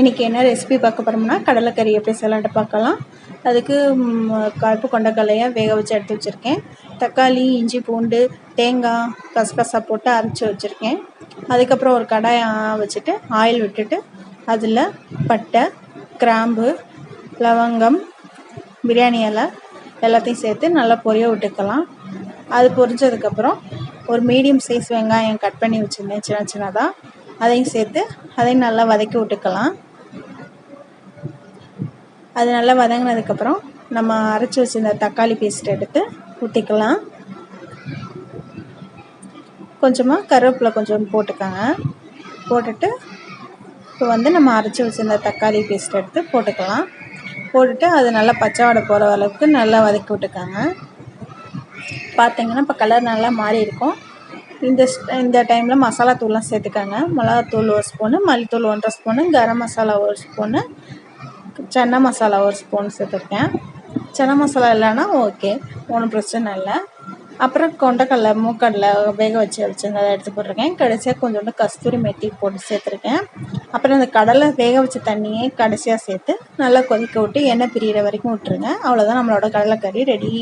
இன்றைக்கி என்ன ரெசிபி பார்க்க போகிறோம்னா கடலைக்கறி எப்படி செய்யலான்ட்டு பார்க்கலாம். அதுக்கு கருப்பு கொண்டக்கடலையை வேக வச்சு எடுத்து வச்சுருக்கேன். தக்காளி இஞ்சி பூண்டு தேங்காய் கசகசா போட்டு அரைச்சி வச்சுருக்கேன். அதுக்கப்புறம் ஒரு கடாயை வச்சுட்டு ஆயில் விட்டுட்டு அதில் பட்டை கிராம்பு லவங்கம் பிரியாணி இலை எல்லாத்தையும் சேர்த்து நல்லா பொரிய விட்டுக்கலாம். அது பொரிஞ்சதுக்கப்புறம் ஒரு மீடியம் சைஸ் வெங்காயம் கட் பண்ணி வச்சுருந்தேன் சின்ன சின்னதாக அதையும் சேர்த்து அதையும் நல்லா வதக்கி விட்டுக்கலாம். அது நல்லா வதங்கினதுக்கப்புறம் நம்ம அரைச்சி வச்சுருந்த தக்காளி பேஸ்ட் எடுத்து ஊற்றிக்கலாம் கொஞ்சமாக கருவேப்பிலை கொஞ்சம் போட்டுக்கோங்க. போட்டுட்டு இப்போ வந்து நம்ம அரைச்சி வச்சுருந்த தக்காளி பேஸ்ட் எடுத்து போட்டுக்கலாம். போட்டுட்டு அது நல்லா பச்சை வாடை போகிற அளவுக்கு நல்லா வதக்கி விட்டுக்கோங்க. பார்த்தீங்கன்னா இப்போ கலர் நல்லா மாறி இருக்கும். இந்த இந்த டைமில் மசாலா தூள்லாம் சேர்த்துக்காங்க. மிளகாத்தூள் ஒரு ஸ்பூனு மல்லித்தூள் ஒன்றரை ஸ்பூனு கரம் மசாலா ஒரு ஸ்பூனு சன்னா மசாலா ஒரு ஸ்பூன் சேர்த்துருக்கேன். சன்னா மசாலா இல்லைன்னா ஓகே ஒன்றும் பிரச்சனை இல்லை. அப்புறம் கொண்டக்கடலை மூக்கடலை வேக வச்சு வச்சுருந்ததை எடுத்து போட்டிருக்கேன். கடைசியாக கொஞ்சோண்டு கஸ்தூரி மெத்தி போட்டு சேர்த்துருக்கேன். அப்புறம் அந்த கடலை வேக வச்ச தண்ணியை கடைசியாக சேர்த்து நல்லா கொதிக்க விட்டு எண்ணெய் பிரியிற வரைக்கும் விட்டுருங்க. அவ்வளோதான் நம்மளோட கடலைக்கறி ரெடி